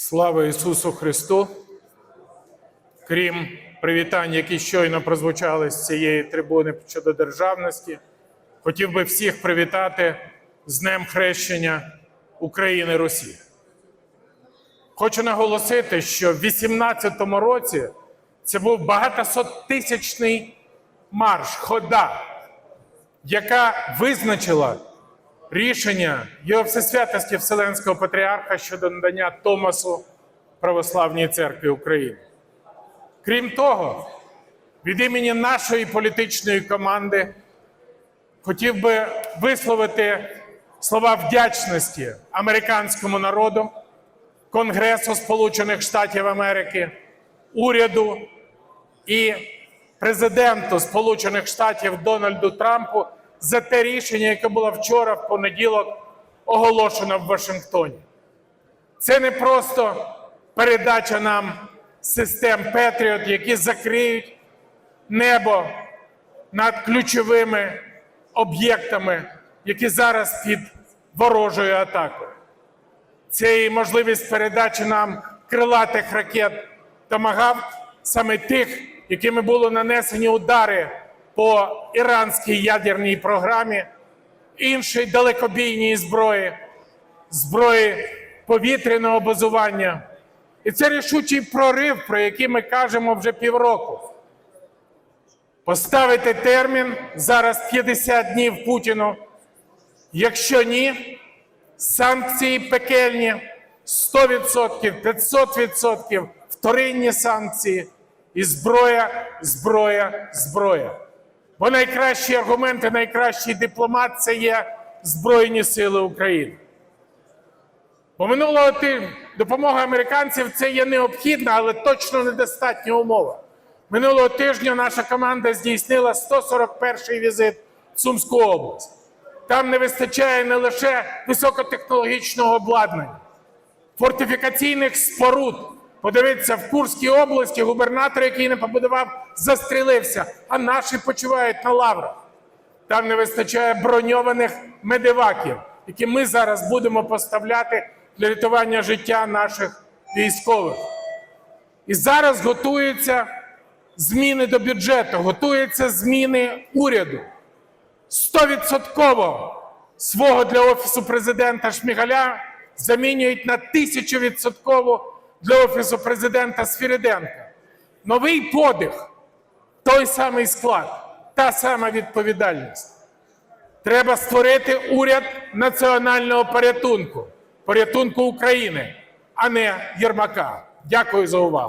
Слава Ісусу Христу! Крім привітань, які щойно прозвучали з цієї трибуни щодо державності, хотів би всіх привітати з Днем Хрещення України Росії. Хочу наголосити, що в 18-му році це був багатосоттисячний марш, хода, яка визначила рішення його всесвятості Вселенського патріарха щодо надання Томасу Православній церкві України. Крім того, від імені нашої політичної команди хотів би висловити слова вдячності американському народу, Конгресу Сполучених Штатів Америки, уряду і президенту Сполучених Штатів Дональду Трампу за те рішення, яке було вчора в понеділок оголошено в Вашингтоні. Це не просто передача нам систем Петріот, які закриють небо над ключовими об'єктами, які зараз під ворожою атакою. Це і можливість передачі нам крилатих ракет «Томагавк», саме тих, якими були нанесені удари по іранській ядерній програмі, іншої далекобійній зброї, зброї повітряного базування. І це рішучий прорив, про який ми кажемо вже півроку. Поставити термін зараз 50 днів Путіну. Якщо ні, санкції пекельні 100%, 500%, вторинні санкції і зброя, зброя, зброя. Бо найкращі аргументи, найкращий дипломат це є Збройні Сили України. Бо минулого тижня допомога американців це є необхідна, але точно недостатня умова. Минулого тижня наша команда здійснила 141-й візит в Сумську область. Там не вистачає не лише високотехнологічного обладнання, фортифікаційних споруд. Подивіться, в Курській області губернатор, який не побудував, застрілився, а наші почувають на лаврах. Там не вистачає броньованих медиваків, які ми зараз будемо поставляти для рятування життя наших військових. І зараз готуються зміни до бюджету, готуються зміни уряду. Стовідсотково свого для Офісу президента Шмигаля замінюють на тисячовідсотково для Офісу президента Сфіриденка. Новий подих, той самий склад, та сама відповідальність. Треба створити уряд національного порятунку, порятунку України, а не Єрмака. Дякую за увагу.